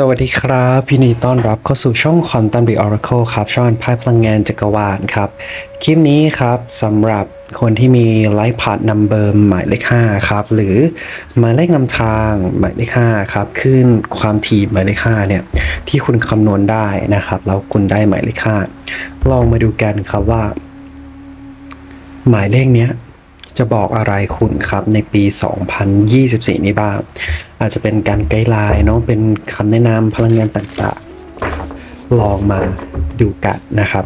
สวัสดีครับยินดีต้อนรับเข้าสู่ช่อง Quantum The Oracle ครับช่องไพ่พลังงานจักรวาลครับ คลิปนี้ครับสำหรับคนที่มีไลฟ์พาร์ตนัมเบอร์หมายเลข5ครับ หรือหมายเลขนำทางหมายเลข5ครับ ขึ้นความถี่หมายเลข5เนี่ย ที่คุณคำนวณได้นะครับ แล้วคุณได้หมายเลข5ลองมาดูกันครับว่า หมายเลขเนี้ย จะบอกอะไรคุณครับในปี 2024 นี้บ้าง อาจจะเป็นการไกด์ไลน์เนาะเป็นคำแนะนำพลังงานต่างๆนะครับลองมาดูกันนะครับ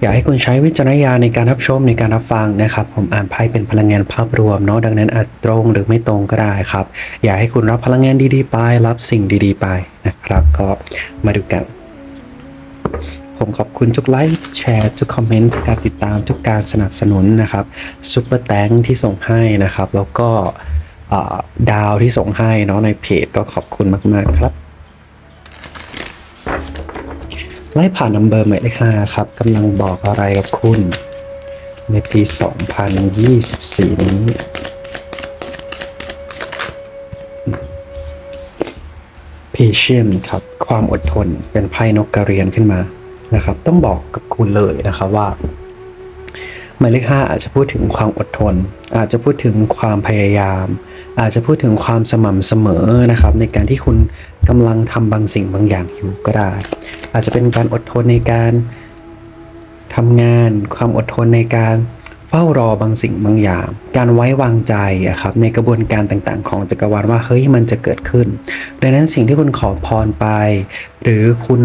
อยากให้คุณใช้วิจารณญาณในการรับชมในการรับฟังนะครับ ผมอ่านไพ่เป็นพลังงานภาพรวมเนาะดังนั้นอาจตรงหรือไม่ตรงก็ได้ครับ อยากให้คุณรับพลังงานดีๆไป รับสิ่งดีๆไปนะครับ ก็มาดูกัน ผมขอบคุณทุกไลค์แชร์ทุกคอมเมนต์ทุกการติดตามทุกการสนับสนุนนะครับซุปเปอร์แตงที่ส่งให้นะครับ แล้วก็ดาวที่ส่งให้เนาะในเพจก็ขอบคุณมาก ๆ ครับ ไล่ผ่านนัมเบอร์หมายเลขห้าครับกำลังบอกอะไรกับคุณ ในปี 2024 นี้ patient ครับ ความอดทนเป็นไพ่นกกระเรียนขึ้นมา นะครับ ต้องบอกกับคุณเลยนะครับว่าหมายเลขห้าอาจจะพูดถึงความอดทน อาจจะพูดถึงความพยายาม อาจจะพูดถึงความสม่ำเสมอนะครับ ในการที่คุณกำลังทำบางสิ่งบางอย่างอยู่ก็ได้ อาจจะเป็นการอดทนในการทำงาน ความอดทนในการ เฝ้ารอบางสิ่งบางอย่าง การไว้วางใจอะครับในกระบวนการต่างๆ ของจักรวาลว่าเฮ้ยมันจะเกิดขึ้น ดังนั้นสิ่งที่คุณขอพรไป หรือคุณ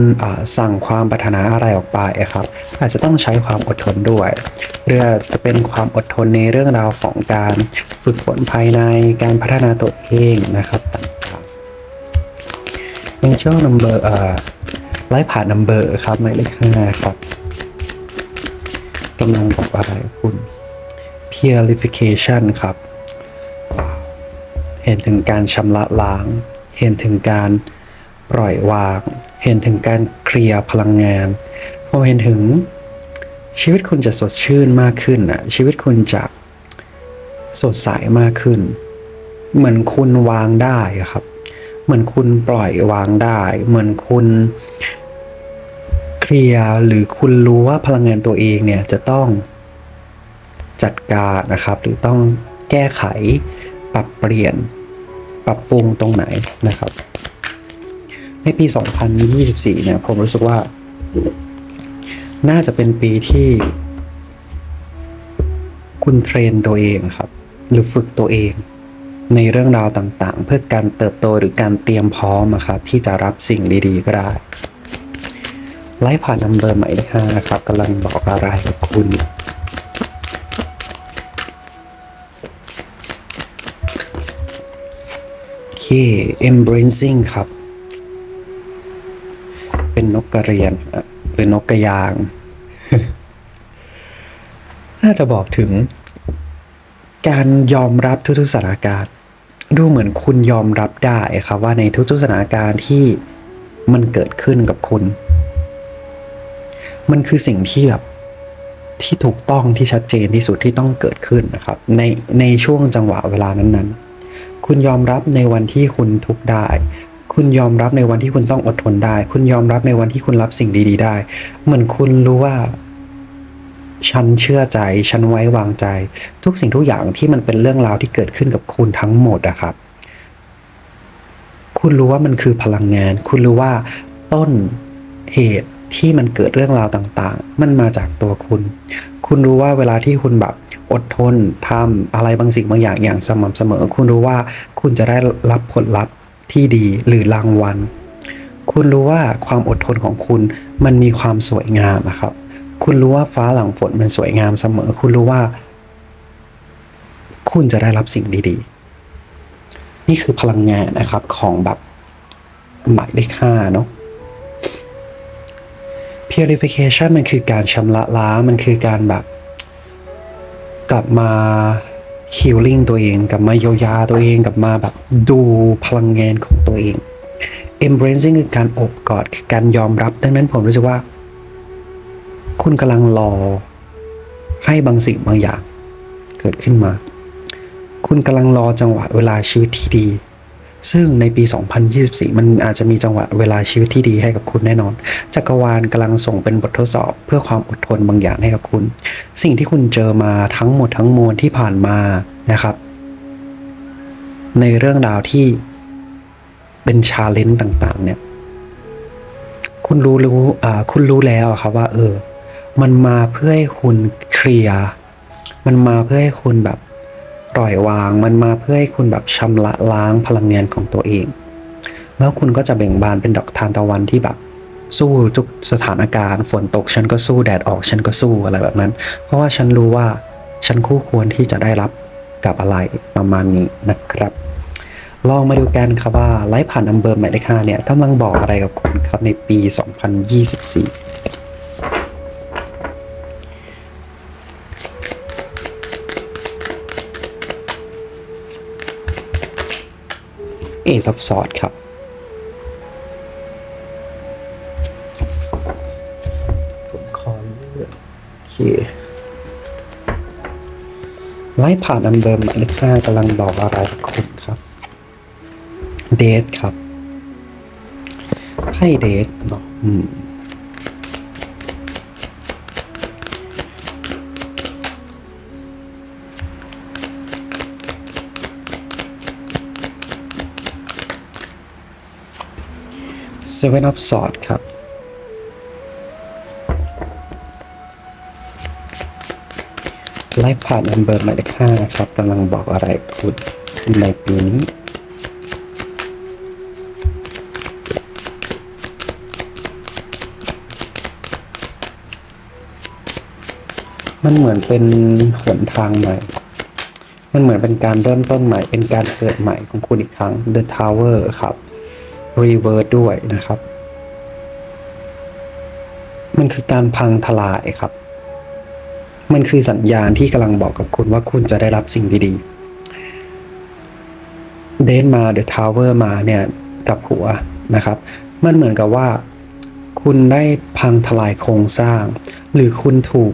สั่งความปรารถนาอะไรออกไปอะครับอาจจะต้องใช้ความอดทนด้วยหรืออจจะเป็นความอดทนในเรื่องราวของการฝึกฝนภายในการพัฒนาตัวเองนะครับต่างๆ Angel number เอ่อไล่ผ่าน number ครับหมายเลขห้าครับกำลังบอกอะไรคุณ purification ครับ เห็นถึงการชำระล้าง เห็นถึงการปล่อยวาง เห็นถึงการเคลียร์พลังงาน ผมเห็นถึงชีวิตคุณจะสดชื่นมากขึ้นอะชีวิตคุณจะสดใสมากขึ้น เหมือนคุณวางได้ครับ เหมือนคุณปล่อยวางได้ เหมือนคุณเคลียร์หรือคุณรู้ว่าพลังงานตัวเองเนี่ยจะต้อง จัดการนะครับ หรือต้องแก้ไขปรับเปลี่ยนปรับปรุงตรงไหนนะครับ ในปี 2024 เนี่ยผมรู้สึกว่า น่าจะเป็นปีที่ คุณเทรนตัวเองครับ หรือฝึกตัวเองในเรื่องราวต่างๆ เพื่อการเติบโตหรือการเตรียมพร้อมอะครับที่จะรับสิ่งดี ๆ ก็ได้ ไล่ผ่านนัมเบอร์หมายเลขห้านะครับกำลังบอกอะไรกับคุณ โอเค embracing ครับ เป็นนกกระเรียนอะเป็นนกกระยาง น่าจะบอกถึง การยอมรับทุกๆสถานการณ์ ดูเหมือนคุณยอมรับได้ครับว่าในทุกๆสถานการณ์ที่มันเกิดขึ้นกับคุณ มันคือสิ่งที่แบบที่ถูกต้องที่ชัดเจนที่สุดที่ต้องเกิดขึ้นนะครับ ในในช่วงจังหวะเวลานั้นๆ คุณยอมรับในวันที่คุณทุกข์ได้ คุณยอมรับในวันที่คุณต้องอดทนได้ คุณยอมรับในวันที่คุณรับสิ่งดี ๆ ได้ เหมือนคุณรู้ว่า ฉันเชื่อใจ ฉันไว้วางใจ ทุกสิ่งทุกอย่างที่มันเป็นเรื่องราวที่เกิดขึ้นกับคุณทั้งหมดอะครับ คุณรู้ว่ามันคือพลังงาน คุณรู้ว่าต้นเหตุ ที่มันเกิดเรื่องราวต่างๆ มันมาจากตัวคุณ คุณรู้ว่าเวลาที่คุณแบบอดทนทำอะไรบางสิ่งบางอย่างอย่างสม่ำเสมอ คุณรู้ว่าคุณจะได้รับผลลัพธ์ที่ดีหรือรางวัล คุณรู้ว่าความอดทนของคุณมันมีความสวยงามอะครับ คุณรู้ว่าฟ้าหลังฝนมันสวยงามเสมอ คุณรู้ว่า คุณจะได้รับสิ่งดีๆ นี่คือพลังงานนะครับของแบบหมายเลขห้าเนาะ purification มันคือการชำระล้าง มันคือการแบบ กลับมา healing ตัวเอง กลับมาเยียวยาตัวเอง กลับมาแบบดูพลังงานของตัวเอง embracing คือการอบกอดคือการยอมรับ ดังนั้นผมรู้สึกว่า คุณกำลังรอ ให้บางสิ่งบางอย่าง เกิดขึ้นมา คุณกำลังรอจังหวะเวลาชีวิตที่ดี ซึ่งในปี 2024 มันอาจจะมีจังหวะเวลาชีวิตที่ดีให้กับคุณแน่นอน จักรวาลกำลังส่งเป็นบททดสอบ เพื่อความอดทนบางอย่างให้กับคุณ สิ่งที่คุณเจอมาทั้งหมดทั้งมวลที่ผ่านมานะครับ ในเรื่องราวที่เป็นชาเลนจ์ต่างๆ เนี่ย คุณรู้รู้อ่าคุณรู้แล้วครับว่า เออ มันมาเพื่อให้คุณเคลียร์ มันมาเพื่อให้คุณแบบ ปล่อยวางมันมาเพื่อให้คุณแบบชำระล้างพลังงานของตัวเอง แล้วคุณก็จะเบ่งบานเป็นดอกทานตะวันที่แบบ สู้ทุกสถานการณ์ ฝนตกฉันก็สู้แดดออกฉันก็สู้อะไรแบบนั้น เพราะว่าฉันรู้ว่าฉันคู่ควรที่จะได้รับกับอะไรประมาณนี้นะครับ ลองมาดูกันครับว่าไลฟ์ผ่านอัมเบอร์หมายเลขห้าเนี่ยกำลังบอกอะไรกับคุณครับในปี 2024 เอซับซอดครับ ผมขอเลือกโอเคไล่ผ่านอันเดิมหมายเลขห้ากำลังบอกอะไรกับคุณครับ เดทครับไพ่เดทเนาะอืม Seven of Swords ครับ ไล่ผ่านอันเบอร์หมายเลขห้าครับกำลังบอกอะไรคุณในปีนี้มันเหมือนเป็นหนทางใหม่ มันเหมือนเป็นการเริ่มต้นใหม่ เป็นการเกิดใหม่ของคุณอีกครั้ง The Tower ครับ Reverse ด้วยนะครับ มันคือการพังทลายครับ มันคือสัญญาณที่กำลังบอกกับคุณว่าคุณจะได้รับสิ่งดีๆ เดนมาเดอะทาวเวอร์มาเนี่ยกับหัวนะครับ มันเหมือนกับว่า คุณได้พังทลายโครงสร้าง หรือคุณถูก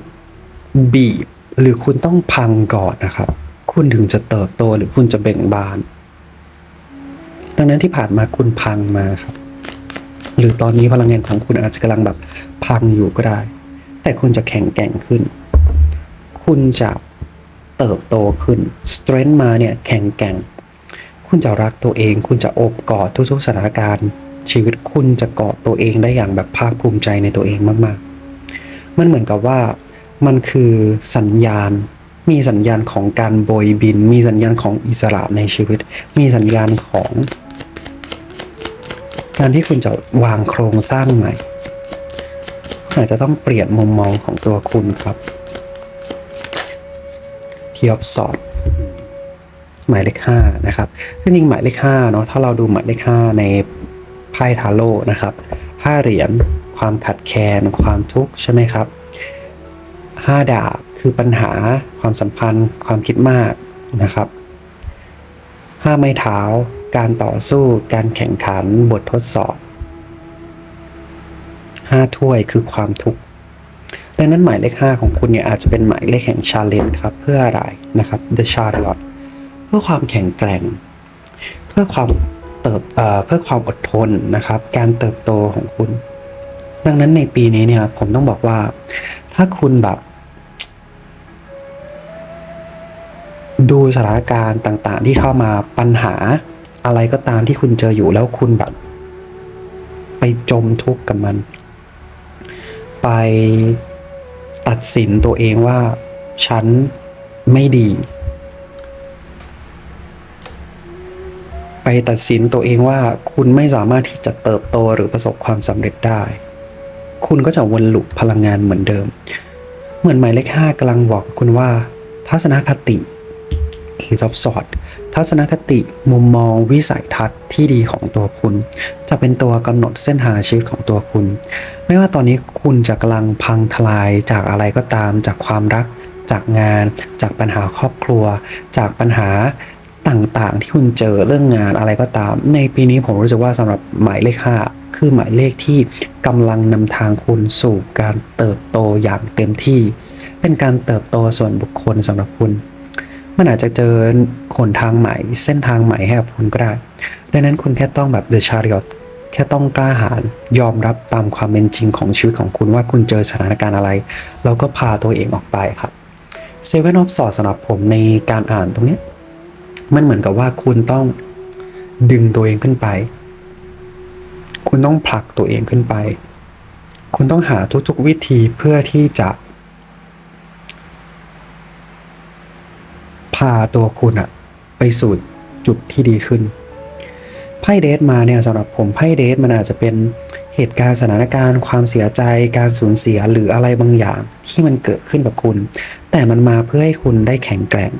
บีบ หรือคุณต้องพังก่อนนะครับ คุณถึงจะเติบโตหรือคุณจะเบ่งบาน ดังนั้นที่ผ่านมาคุณพังมาครับ หรือตอนนี้พลังงานของคุณอาจจะกำลังแบบพังอยู่ก็ได้ แต่คุณจะแข็งแกร่งขึ้น คุณจะเติบโตขึ้น strength มาเนี่ยแข็งแกร่ง คุณจะรักตัวเอง คุณจะอบกอดทุกๆสถานการณ์ ชีวิตคุณจะเกาะตัวเองได้อย่างแบบภาคภูมิใจในตัวเองมากๆ มันเหมือนกับว่ามันคือสัญญาณ มีสัญญาณของการโบยบิน มีสัญญาณของอิสระในชีวิต มีสัญญาณของ การที่คุณจะวางโครงสร้างใหม่คุณอาจจะต้องเปลี่ยนมุมมองของตัวคุณครับทีออฟสอดหมายเลขห้านะครับซึ่งจริงหมายเลขห้าเนาะถ้าเราดูหมายเลขห้าในไพ่ทาโร่นะครับห้าเหรียญความขัดแคลนความทุกข์ใช่ไหมครับห้าดาบคือปัญหาความสัมพันธ์ ความคิดมากนะครับห้าไม้เท้า การต่อสู้ การแข่งขัน บททดสอบห้าถ้วยคือความทุกข์ดังนั้นหมายเลขห้าของคุณเนี่ยอาจจะเป็นหมายเลขแห่งชาเลนจ์ครับเพื่ออะไรนะครับ The Charlotte เพื่อความแข็งแกร่ง เพื่อความเติบเเพื่อความอดทนนะครับ การเติบโตของคุณ ดังนั้นในปีนี้เนี่ยผมต้องบอกว่า ถ้าคุณแบบ ดูสถานการณ์ต่างๆ ที่เข้ามาปัญหา อะไรก็ตามที่คุณเจออยู่แล้วคุณแบบ ไปจมทุกข์กับมัน ไปตัดสินตัวเองว่า ฉันไม่ดี ไปตัดสินตัวเองว่าคุณไม่สามารถที่จะเติบโตหรือประสบความสำเร็จได้ คุณก็จะวนลูปพลังงานเหมือนเดิม เหมือนหมายเลขห้ากำลังบอกคุณว่า ทัศนคติ Ace of Swords ทัศนคติมุมมองวิสัยทัศน์ที่ดีของตัวคุณ จะเป็นตัวกำหนดเส้นทางชีวิตของตัวคุณ ไม่ว่าตอนนี้คุณจะกำลังพังทลายจากอะไรก็ตาม จากความรัก จากงาน จากปัญหาครอบครัว จากปัญหาต่างๆ ที่คุณเจอเรื่องงานอะไรก็ตาม ในปีนี้ผมรู้สึกว่าสำหรับหมายเลขห้าคือหมายเลขที่กำลังนำทางคุณสู่การเติบโตอย่างเต็มที่ เป็นการเติบโตส่วนบุคคลสำหรับคุณ มันอาจจะเจอหนทางใหม่ เส้นทางใหม่ให้กับคุณก็ได้ ดังนั้นคุณแค่ต้องแบบ The Chariot แค่ต้องกล้าหาญยอมรับตามความเป็นจริงของชีวิตของคุณว่าคุณเจอสถานการณ์อะไร แล้วก็พาตัวเองออกไปครับเซเว่นออฟสอดสำหรับผมในการอ่านตรงนี้ มันเหมือนกับว่าคุณต้องดึงตัวเองขึ้นไป คุณต้องผลักตัวเองขึ้นไป คุณต้องหาทุกๆวิธีเพื่อที่จะาตัวคุณอะไปสู่จุดที่ดีขึ้นไพ่เดทมาเนี่ยสำหรับผมไพ่เดทมันอาจจะเป็นเหตุการณ์สถานการณ์ ความเสียใจ การสูญเสียหรืออะไรบางอย่างที่มันเกิดขึ้นกับคุณ แต่มันมาเพื่อให้คุณได้แข็งแกร่ง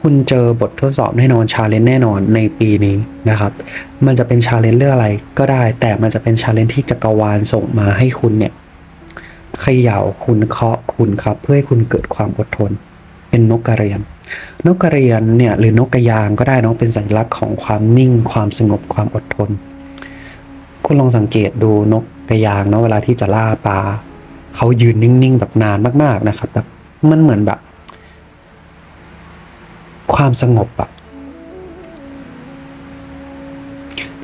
คุณเจอบททดสอบแน่นอนชาเลนจ์แน่นอนในปีนี้นะครับ มันจะเป็นชาเลนจ์เรื่องอะไรก็ได้ แต่มันจะเป็นชาเลนจ์ที่จักรวาลส่งมาให้คุณเนี่ยเขย่าคุณเคาะคุณครับ เพื่อให้คุณเกิดความอดทน เป็นนกกระเรียน นกกระเรียนเนี่ยหรือนกกระยางก็ได้เนอะเป็นสัญลักษณ์ของความนิ่ง ความสงบความอดทน คุณลองสังเกตดูนกกระยางเนาะเวลาที่จะล่าปลาเขายืนนิ่งๆแบบนานมากๆนะครับแบบมันเหมือนแบบ ความสงบอะ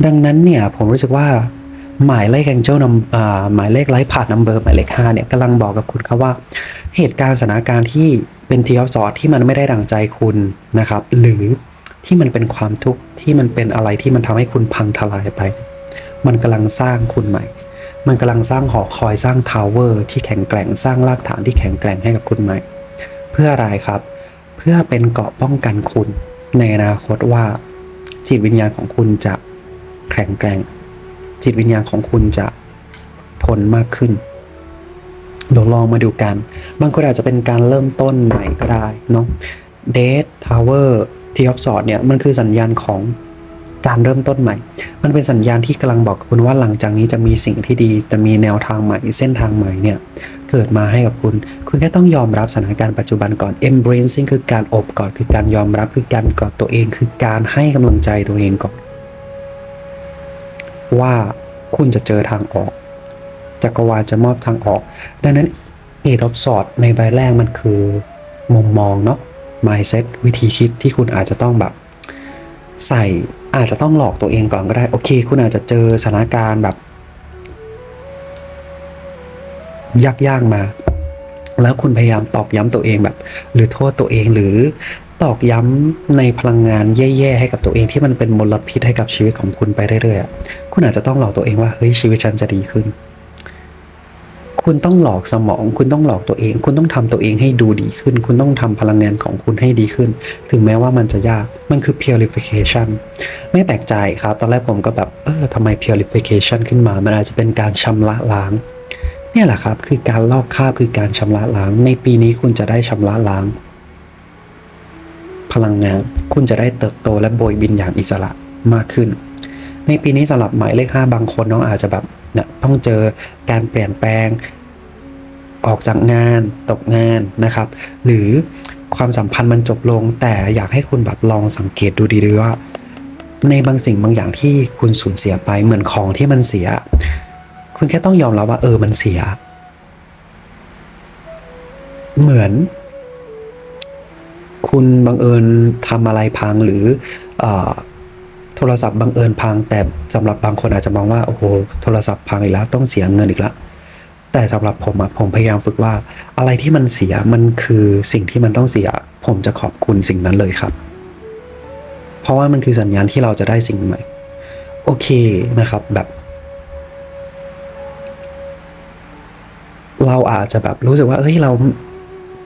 ดังนั้นเนี่ยผมรู้สึกว่าหมายเลขแองเจิลนำหมายเลขไลฟ์พาดนัมเบอร์หมายเลขห้าเนี่ยกำลังบอกกับคุณครับว่า เหตุการณ์สถานการณ์ที่เป็นทีออฟสอดที่มันไม่ได้ดังใจคุณนะครับ หรือที่มันเป็นความทุกข์ที่มันเป็นอะไรที่มันทำให้คุณพังทลายไป มันกำลังสร้างคุณใหม่ มันกำลังสร้างหอคอยสร้างทาวเวอร์ที่แข็งแกร่งสร้างรากฐานที่แข็งแกร่งให้กับคุณใหม่ เพื่ออะไรครับ เพื่อเป็นเกราะป้องกันคุณ ในอนาคตว่า จิตวิญญาณของคุณจะแข็งแกร่ง จิตวิญญาณของคุณจะทนมากขึ้น เดี๋ยวลองมาดูกัน บางคนอาจจะเป็นการเริ่มต้นใหม่ก็ได้เนาะเดททาวเวอร์ทีออฟสอดเนี่ยมันคือสัญญาณของการเริ่มต้นใหม่ มันเป็นสัญญาณที่กำลังบอกกับคุณว่าหลังจากนี้จะมีสิ่งที่ดี จะมีแนวทางใหม่ เส้นทางใหม่เนี่ยเกิดมาให้กับคุณ คุณแค่ต้องยอมรับสถานการณ์ปัจจุบันก่อน embracing คือการอบกอด คือการยอมรับ คือการกอดตัวเอง คือการให้กำลังใจตัวเองก่อน ว่าคุณจะเจอทางออก จักรวาลจะมอบทางออก ดังนั้นเอทอปสอดในใบแรกมันคือมุมมองเนาะ mindset วิธีคิดที่คุณอาจจะต้องแบบ ใส่อาจจะต้องหลอกตัวเองก่อนก็ได้ โอเค คุณอาจจะเจอสถานการณ์แบบยากๆมา แล้วคุณพยายามตอกย้ำตัวเองแบบ หรือโทษตัวเองหรือตอกย้ำในพลังงานแย่ๆให้กับตัวเองที่มันเป็นมลพิษให้กับชีวิตของคุณไปเรื่อยๆคุณอาจจะต้องหลอกตัวเองว่าเฮ้ยชีวิตฉันจะดีขึ้น คุณต้องหลอกสมอง คุณต้องหลอกตัวเอง คุณต้องทำตัวเองให้ดูดีขึ้น คุณต้องทำพลังงานของคุณให้ดีขึ้น ถึงแม้ว่ามันจะยาก มันคือ purification ไม่แปลกใจครับ ตอนแรกผมก็แบบ เออทำไม purification ขึ้นมา มันอาจจะเป็นการชำระล้าง เนี่ยแหละครับ คือการลอกคราบคือการชำระล้าง ในปีนี้คุณจะได้ชำระล้าง พลังงาน คุณจะได้เติบโตและโบยบินอย่างอิสระมากขึ้น ในปีนี้สำหรับหมายเลขห้าบางคนน้องอาจจะแบบ เนี่ยต้องเจอการเปลี่ยนแปลง ออกจากงานตกงานนะครับ หรือความสัมพันธ์มันจบลง แต่อยากให้คุณแบบลองสังเกตดูดีๆว่า ในบางสิ่งบางอย่างที่คุณสูญเสียไปเหมือนของที่มันเสีย คุณแค่ต้องยอมรับว่าเออมันเสีย เหมือน คุณบังเอิญทำอะไรพังหรือเออ โทรศัพท์บังเอิญพัง แต่สำหรับบางคนอาจจะมองว่าโอ้โหโทรศัพท์พังอีกแล้วต้องเสียเงินอีกแล้วแต่สำหรับผมอะผมพยายามฝึกว่าอะไรที่มันเสียมันคือสิ่งที่มันต้องเสีย ผมจะขอบคุณสิ่งนั้นเลยครับ เพราะว่ามันคือสัญญาณที่เราจะได้สิ่งใหม่ โอเคนะครับแบบ เราอาจจะแบบรู้สึกว่าเอ้ยเรา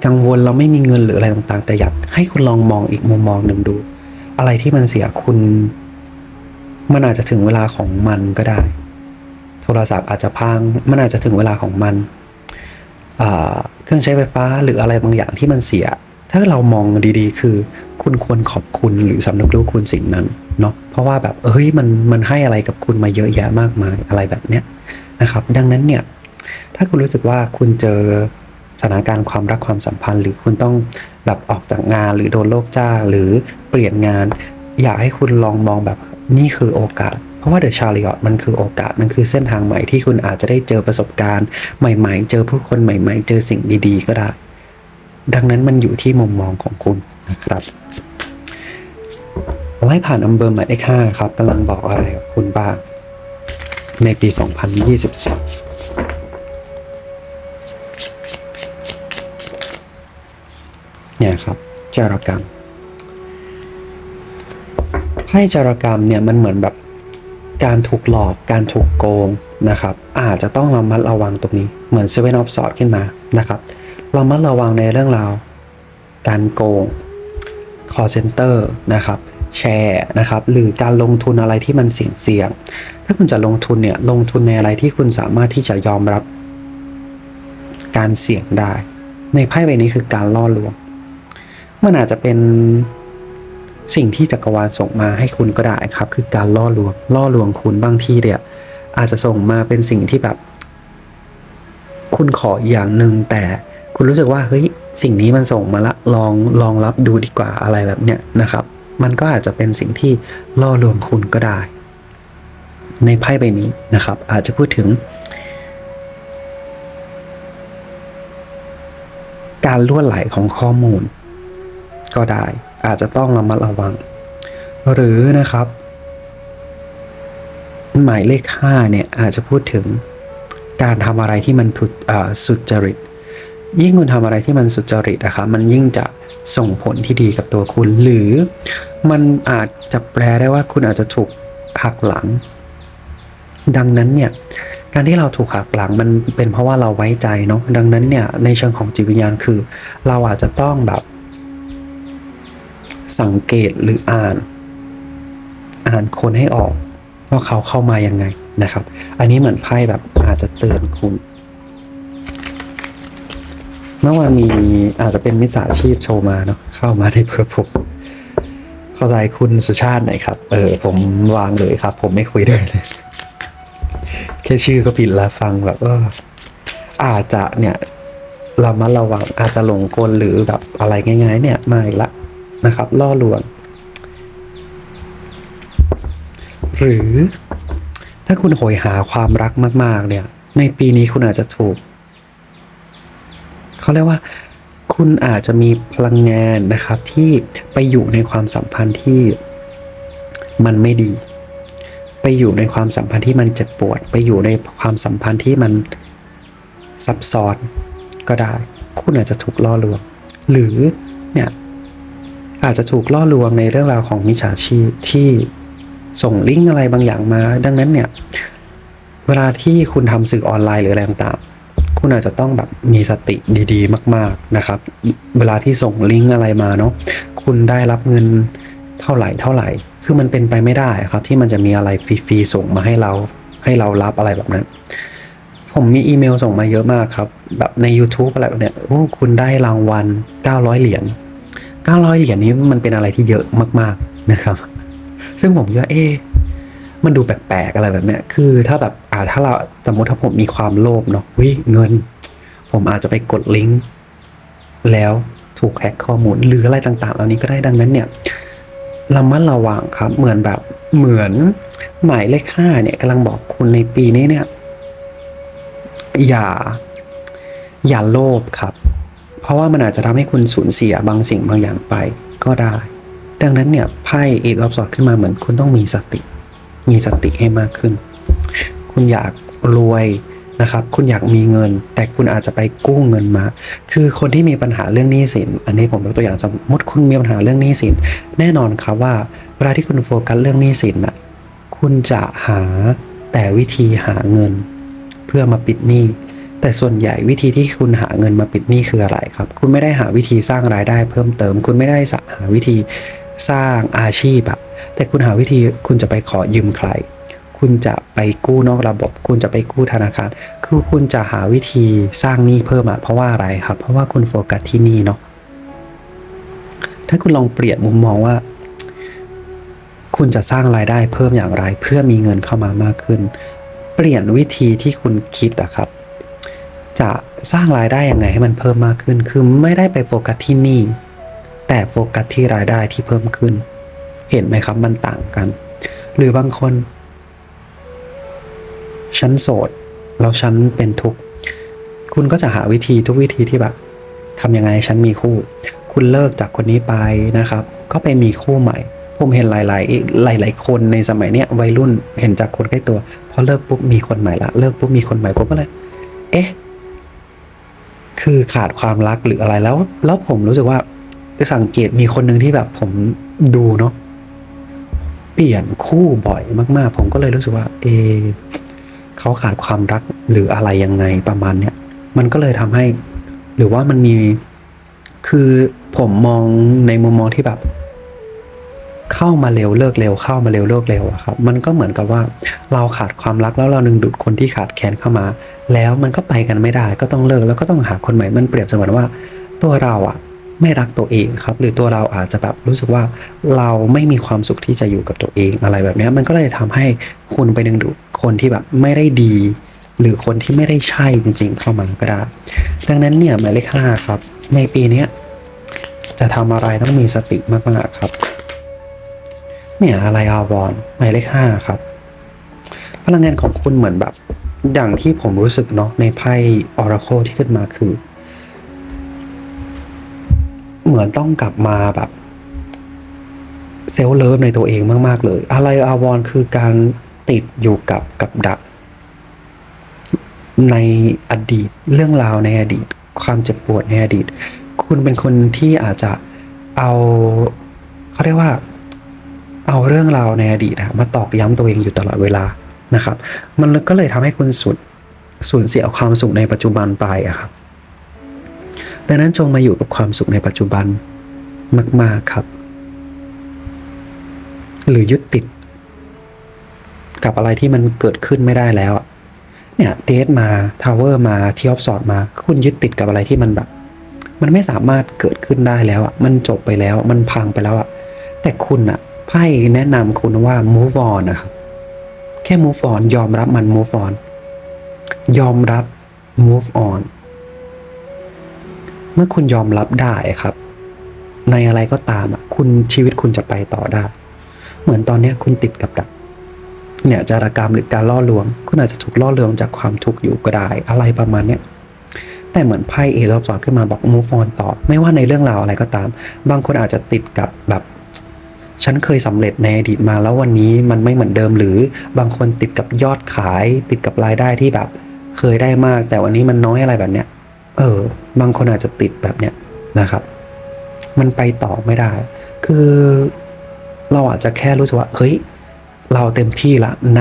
กังวลเราไม่มีเงินหรืออะไรต่างๆ แต่อยากให้คุณลองมองอีกมุมมองหนึ่งดู อะไรที่มันเสียคุณ มันอาจจะถึงเวลาของมันก็ได้ โทรศัพท์อาจจะพัง มันอาจจะถึงเวลาของมัน เครื่องใช้ไฟฟ้าหรืออะไรบางอย่างที่มันเสีย ถ้าเรามองดีๆ คือคุณควรขอบคุณหรือสำนึกรู้คุณสิ่งนั้นเนาะ เพราะว่าแบบเฮ้ยมันมันให้อะไรกับคุณมาเยอะแยะมากมายอะไรแบบเนี้ยนะครับ ดังนั้นเนี่ยถ้าคุณรู้สึกว่าคุณเจอสถานการณ์ความรักความสัมพันธ์ หรือคุณต้องแบบออกจากงานหรือโดนโลกจ้างหรือเปลี่ยนงาน อยากให้คุณลองมองแบบ นี่คือโอกาส เพราะว่าเดอะชาริออตมันคือโอกาส มันคือเส้นทางใหม่ที่คุณอาจจะได้เจอประสบการณ์ ใหม่ ๆ เจอผู้คนใหม่ ๆ เจอสิ่งดีๆ ก็ได้ ดังนั้นมันอยู่ที่มุมมองของคุณนะครับไล่ผ่านอัมเบอร์หมายเลขห้าครับกำลังบอกอะไรกับคุณบ้างในปี 2024เนี่ยครับจรกรรม ไพ่จารกรรมเนี่ยมันเหมือนแบบการถูกหลอกการถูกโกงนะครับอาจจะต้องระมัดระวังตรงนี้เหมือนเซเว่นออฟสอดขึ้นมานะครับระมัดระวังในเรื่องราว การโกง call center นะครับแชร์นะครับหรือการลงทุนอะไรที่มันเสี่ยงเสี่ยงถ้าคุณจะลงทุนเนี่ยลงทุนในอะไรที่คุณสามารถที่จะยอมรับ การเสี่ยงได้ ในไพ่ใบนี้คือการล่อลวง มันอาจจะเป็น สิ่งที่จักรวาลส่งมาให้คุณก็ได้ครับ คือการล่อลวงล่อลวงคุณบางที่เนี่ยอาจจะส่งมาเป็นสิ่งที่แบบ คุณขออย่างหนึ่งแต่คุณรู้สึกว่าเฮ้ยสิ่งนี้มันส่งมาละลองลองรับดูดีกว่าอะไรแบบเนี้ยนะครับ มันก็อาจจะเป็นสิ่งที่ล่อลวงคุณก็ได้ ในไพ่ใบนี้นะครับ อาจจะพูดถึง การล่วนไหลของข้อมูล ก็ได้ อาจจะต้องระมัดระวัง หรือนะครับ หมายเลขห้าเนี่ยอาจจะพูดถึงการทำอะไรที่มันทุอ่าสุจริต ยิ่งคุณทำอะไรที่มันสุจริตนะครับมันยิ่งจะส่งผลที่ดีกับตัวคุณ หรือมันอาจจะแปลได้ว่าคุณอาจจะถูกหักหลัง ดังนั้นเนี่ยการที่เราถูกหักหลังมันเป็นเพราะว่าเราไว้ใจเนาะดังนั้นเนี่ยในเชิงของจิตวิญญาณคือ เราอาจจะต้องแบบ สังเกตหรืออ่าน อ่านคนให้ออก ว่าเขาเข้ามายังไงนะครับ อันนี้เหมือนไพ่แบบอาจจะเตือนคุณเมื่อวานมีอาจจะเป็นมิจฉาชีพโชว์มาเนาะเข้ามาในเพื่อผมเข้าใจคุณสุชาติหน่อยครับ เออ ผมวางเลยครับ ผมไม่คุยด้วยเลยแค่ชื่อก็ผิดแล้วฟังแบบเอออาจจะเนี่ยเรามาระวังอาจจะหลงกลหรือแบบอะไรง่าย ๆ เนี่ยมาอีกละ นะครับ ล่อลวง หรือถ้าคุณโหยหาความรักมาก ๆ เนี่ย ในปีนี้คุณอาจจะถูก เขาเรียกว่า คุณอาจจะมีพลังงานนะครับ ที่ไปอยู่ในความสัมพันธ์ที่มันไม่ดี ไปอยู่ในความสัมพันธ์ที่มันเจ็บปวด ไปอยู่ในความสัมพันธ์ที่มันซับซ้อนก็ได้ คุณอาจจะถูกล่อลวง หรือเนี่ย อาจจะถูกล่อลวงในเรื่องราวของมิจฉาชีพที่ส่งลิงก์อะไรบางอย่างมา ดังนั้นเนี่ย เวลาที่คุณทำสื่อออนไลน์หรืออะไรต่างๆคุณอาจจะต้องแบบมีสติดี ๆ มาก ๆนะครับ เวลาที่ส่งลิงก์อะไรมาเนาะคุณได้รับเงินเท่าไหร่เท่าไหร่ คือมันเป็นไปไม่ได้ครับ ที่มันจะมีอะไรฟรีๆส่งมาให้เรา ให้เรารับอะไรแบบนั้นผมมีอีเมลส่งมาเยอะมากครับ แบบใน YouTube อะไรแบบเนี้ยโอ้คุณได้รางวัล900 เหรียญ 900 เหรียญนี้มันเป็นอะไรที่เยอะมาก ๆนะครับ ซึ่งผมคิดว่าเอ๊ะมันดูแปลกๆอะไรแบบเนี้ย คือถ้าแบบอ่าถ้าเราสมมติถ้าผมมีความโลภเนาะวิเงิน ผมอาจจะไปกดลิงก์แล้วถูกแฮ็กข้อมูลหรืออะไรต่างๆ เหล่านี้ก็ได้ดังนั้นเนี่ยระมัดระวังครับ เหมือนแบบเหมือนหมายเลขห้าเนี่ยกำลังบอกคุณในปีนี้เนี่ย อย่า อย่าโลภครับ เพราะว่ามันอาจจะทำให้คุณสูญเสียบางสิ่งบางอย่างไปก็ได้ ดังนั้นเนี่ยไพ่เอกรอบสอดขึ้นมาเหมือนคุณต้องมีสติ มีสติให้มากขึ้น คุณอยากรวยนะครับ คุณอยากมีเงิน แต่คุณอาจจะไปกู้เงินมา คือคนที่มีปัญหาเรื่องหนี้สิน อันนี้ผมยกตัวอย่างสมมติคุณมีปัญหาเรื่องหนี้สิน แน่นอนครับว่าเวลาที่คุณโฟกัสเรื่องหนี้สินน่ะ คุณจะหาแต่วิธีหาเงิน เพื่อมาปิดหนี้ แต่ส่วนใหญ่วิธีที่คุณหาเงินมาปิดหนี้คืออะไรครับ คุณไม่ได้หาวิธีสร้างรายได้เพิ่มเติม คุณไม่ได้หาวิธีสร้างอาชีพอะแต่คุณหาวิธีคุณจะไปขอยืมใคร คุณจะไปกู้นอกระบบ คุณจะไปกู้ธนาคาร คือคุณจะหาวิธีสร้างหนี้เพิ่มอะเพราะว่าอะไรครับ เพราะว่าคุณโฟกัสที่หนี้เนาะถ้าคุณลองเปลี่ยนมุมมองว่า คุณจะสร้างรายได้เพิ่มอย่างไร เพื่อมีเงินเข้ามามากขึ้น เปลี่ยนวิธีที่คุณคิดอะครับ จะสร้างรายได้ยังไงให้มันเพิ่มมากขึ้น คือไม่ได้ไปโฟกัสที่นี่ แต่โฟกัสที่รายได้ที่เพิ่มขึ้น เห็นไหมครับมันต่างกัน หรือบางคนฉันโสดแล้วฉันเป็นทุกข์คุณก็จะหาวิธีทุกวิธีที่แบบทำยังไงฉันมีคู่ คุณเลิกจากคนนี้ไปนะครับ ก็ไปมีคู่ใหม่ ผมเห็นหลาย ๆ หลาย ๆ คนในสมัยเนี้ยวัยรุ่นเห็นจากคนใกล้ตัวพอเลิกปุ๊บมีคนใหม่ละเลิกปุ๊บมีคนใหม่ผมก็เลย เอ๊ะ คือขาดความรักหรืออะไรแล้ว แล้วผมรู้สึกว่าสังเกตมีคนหนึ่งที่แบบผมดูเนาะเปลี่ยนคู่บ่อยมาก ๆ ผมก็เลยรู้สึกว่า เอ เขาขาดความรักหรืออะไรยังไงประมาณเนี้ยมันก็เลยทำให้ หรือว่ามันมี คือผมมองในมุมมองที่แบบ เข้ามาเร็วเลิกเร็วเข้ามาเร็วเลิกเร็วอะครับ มันก็เหมือนกับว่าเราขาดความรักแล้วเราดึงดูดคนที่ขาดแคลนเข้ามา แล้วมันก็ไปกันไม่ได้ก็ต้องเลิกแล้วก็ต้องหาคนใหม่มันเปรียบเสมือนว่า ตัวเราอะไม่รักตัวเองครับ หรือตัวเราอาจจะแบบรู้สึกว่าเราไม่มีความสุขที่จะอยู่กับตัวเองอะไรแบบนี้มันก็เลยทำให้คุณไปดึงดูดคนที่แบบไม่ได้ดี หรือคนที่ไม่ได้ใช่จริง ๆ เข้ามาก็ได้ดังนั้นเนี่ยหมายเลขห้าครับ ในปีนี้จะทำอะไรต้องมีสติมากๆครับ เนี่ยอะไรอาวรณ์หมายเลขห้าครับ พลังงานของคุณเหมือนแบบอย่างที่ผมรู้สึกเนาะในไพ่ออราโคที่ขึ้นมาคือ เหมือนต้องกลับมาแบบเซลล์เลิฟในตัวเองมาก ๆ เลย อะไรอาวรณ์คือการติดอยู่กับกับดัก ในอดีตเรื่องราวในอดีต ความเจ็บปวดในอดีต คุณเป็นคนที่อาจจะเอาเขาเรียกว่า เอาเรื่องราวในอดีตมาตอกย้ำตัวเองอยู่ตลอดเวลานะครับ มันก็เลยทำให้คุณสูญสูญเสียความสุขในปัจจุบันไปอะครับดังนั้นจงมาอยู่กับความสุขในปัจจุบันมาก ๆครับ หรือยึดติด กับอะไรที่มันเกิดขึ้นไม่ได้แล้วเนี่ยเดทมาทาวเวอร์มาที่ออฟสอดมา คุณยึดติดกับอะไรที่มันแบบ มันไม่สามารถเกิดขึ้นได้แล้วอะมันจบไปแล้ว มันพังไปแล้วอะแต่คุณอะ ไพ่แนะนำคุณว่า move on นะครับ แค่ move on ยอมรับมัน move on ยอมรับ move on เมื่อคุณยอมรับได้ครับ ในอะไรก็ตามอะคุณชีวิตคุณจะไปต่อได้ เหมือนตอนนี้คุณติดกับดัก เนี่ยจารกรรมหรือการล่อลวง คุณอาจจะถูกล่อลวงจากความทุกข์อยู่ก็ได้ อะไรประมาณเนี้ยแต่เหมือนไพ่เอรอบสอนขึ้นมาบอก move on ต่อ ไม่ว่าในเรื่องราวอะไรก็ตาม บางคนอาจจะติดกับแบบ ฉันเคยสำเร็จในอดีตมาแล้ววันนี้มันไม่เหมือนเดิมหรือบางคนติดกับยอดขาย ติดกับรายได้ที่แบบ เคยได้มาก แต่วันนี้มันน้อยอะไรแบบเนี้ย เออ บางคนอาจจะติดแบบเนี้ยนะครับ มันไปต่อไม่ได้ คือเราอาจจะแค่รู้สึกว่า เฮ้ย เราเต็มที่ละณ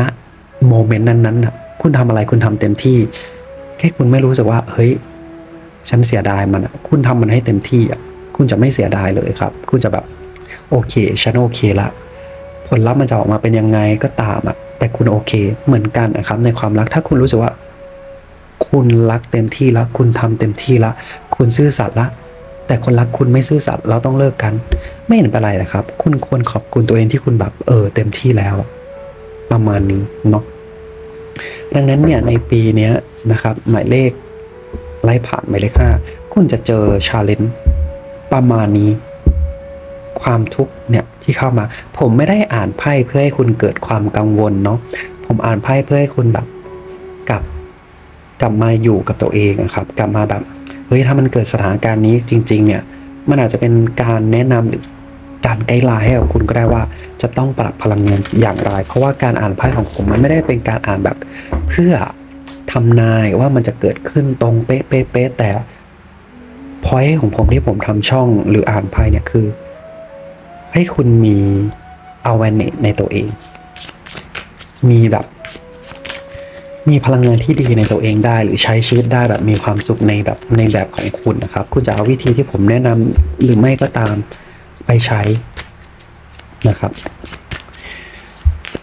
โมเมนต์นั้นๆน่ะคุณทำอะไรคุณทำเต็มที่ แค่คุณไม่รู้สึกว่า เฮ้ย ฉันเสียดายมันคุณทำมันให้เต็มที่อะคุณจะไม่เสียดายเลยครับ คุณจะแบบ โอเคฉันโอเคละ ผลลัพธ์มันจะออกมาเป็นยังไงก็ตามอะแต่คุณโอเคเหมือนกันนะครับ ในความรักถ้าคุณรู้สึกว่า คุณรักเต็มที่แล้วคุณทำเต็มที่ละ คุณซื่อสัตย์ละ แต่คนรักคุณไม่ซื่อสัตย์เราต้องเลิกกัน ไม่เห็นเป็นไรนะครับ คุณควรขอบคุณตัวเองที่คุณแบบเออเต็มที่แล้ว ประมาณนี้เนาะดังนั้นเนี่ยในปีนี้นะครับ หมายเลขไล่ผ่านหมายเลขห้าคุณจะเจอชาเลนจ์ประมาณนี้ ความทุกข์เนี่ยที่เข้ามา ผมไม่ได้อ่านไพ่เพื่อให้คุณเกิดความกังวลเนาะผมอ่านไพ่เพื่อให้คุณแบบกลับกลับมาอยู่กับตัวเองอะครับ กลับมาแบบเฮ้ยถ้ามันเกิดสถานการณ์นี้จริง ๆ เนี่ยมันอาจจะเป็นการแนะนำหรือการไกด์ไลน์ให้กับคุณก็ได้ว่าจะต้องปรับพลังงานอย่างไร เพราะว่าการอ่านไพ่ของผมมันไม่ได้เป็นการอ่านแบบ เพื่อทำนายว่ามันจะเกิดขึ้นตรงเป๊ะเป๊ะเป๊ะแต่พอยของผมที่ผมทำช่องหรืออ่านไพ่เนี่ยคือ ให้คุณมี awareness ในตัวเอง มีแบบ มีพลังงานที่ดีในตัวเองได้ หรือใช้ชีวิตได้แบบมีความสุขในแบบในแบบของคุณนะครับ คุณจะเอาวิธีที่ผมแนะนำหรือไม่ก็ตามไปใช้นะครับ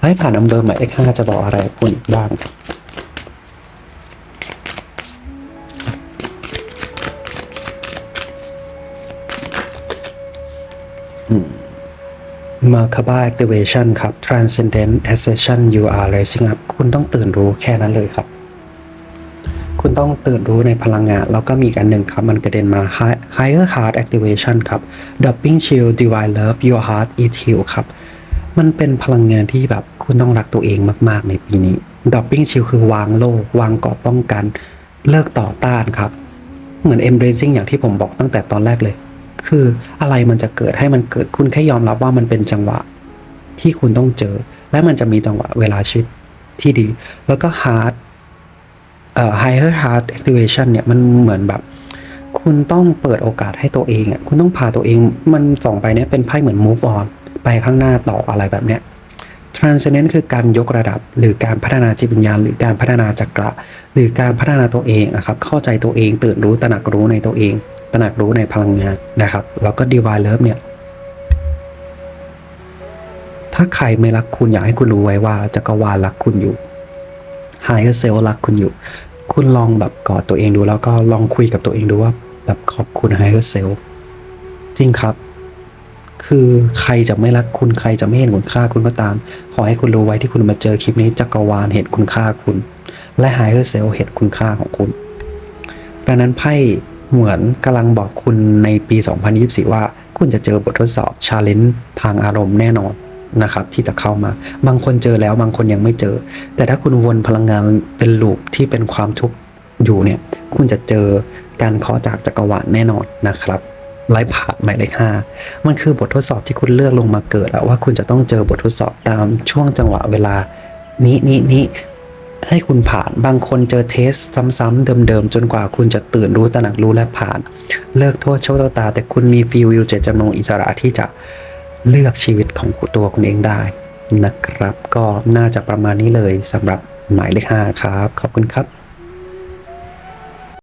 ให้ผ่านอำเบอร์หมายเลขห้าจะบอกอะไรคุณอีกบ้าง Merkaba Activation ครับ Transcendent Ascension you are rising up คุณต้องตื่นรู้แค่นั้นเลยครับ คุณต้องตื่นรู้ในพลังงาน แล้วก็มีอีกอันหนึ่งครับ มันกระเด็นมา higher heart activation ครับ Dropping chill divine love your heart is healed ครับ มันเป็นพลังงานที่แบบคุณต้องรักตัวเองมากๆในปีนี้ Dropping chill คือวางโลก วางเกราะป้องกัน เลิกต่อต้านครับ เหมือน embracing อย่างที่ผมบอกตั้งแต่ตอนแรกเลย คืออะไรมันจะเกิดให้มันเกิดคุณแค่ยอมรับว่ามันเป็นจังหวะที่คุณต้องเจอ และมันจะมีจังหวะเวลาชีวิตที่ดี แล้วก็ heart เอ่อ higher heart activation เนี่ยมันเหมือนแบบ คุณต้องเปิดโอกาสให้ตัวเองอะคุณต้องพาตัวเองมันส่องไปเนี่ยเป็นไพ่เหมือน move on ไปข้างหน้าต่ออะไรแบบเนี้ย transcendent คือการยกระดับ หรือการพัฒนาจิตวิญญาณ หรือการพัฒนาจักระ หรือการพัฒนาตัวเองนะครับเข้าใจตัวเองตื่นรู้ตระหนักรู้ในตัวเอง ตระหนักรู้ในพลังงานนะครับ แล้วก็ divine love เนี่ย ถ้าใครไม่รักคุณอยากให้คุณรู้ไว้ว่าจักรวาลรักคุณอยู่ higher self รักคุณอยู่ คุณลองแบบกอดตัวเองดู แล้วก็ลองคุยกับตัวเองดูว่าแบบขอบคุณ higher self จริงครับ คือใครจะไม่รักคุณใครจะไม่เห็นคุณค่าคุณก็ตาม ขอให้คุณรู้ไว้ที่คุณมาเจอคลิปนี้จักรวาลเห็นคุณค่าคุณ และ higher self เห็นคุณค่าของคุณดังนั้นไพ่ เหมือนกำลังบอกคุณในปี 2024 ว่าคุณจะเจอบททดสอบ challenge ทางอารมณ์แน่นอนนะครับที่จะเข้ามา บางคนเจอแล้วบางคนยังไม่เจอ แต่ถ้าคุณวนพลังงานเป็นลูปที่เป็นความทุกข์อยู่เนี่ย คุณจะเจอการเคาะจากจักรวาลแน่นอนนะครับไล่ผ่านหมายเลขห้ามันคือบททดสอบที่คุณเลือกลงมาเกิดแล้วว่าคุณจะต้องเจอบททดสอบตามช่วงจังหวะเวลานี้นี้นี้ ให้คุณผ่าน บางคนเจอเทสซ้ำๆเดิมๆ จนกว่าคุณจะตื่นรู้ตระหนักรู้และผ่าน เลิกโทษโชคตา แต่คุณมีฟีวิวเจตจำนงอิสระที่จะเลือกชีวิตของตัวคุณเองได้นะครับ ก็น่าจะประมาณนี้เลยสำหรับหมายเลขห้าครับ ขอบคุณครับ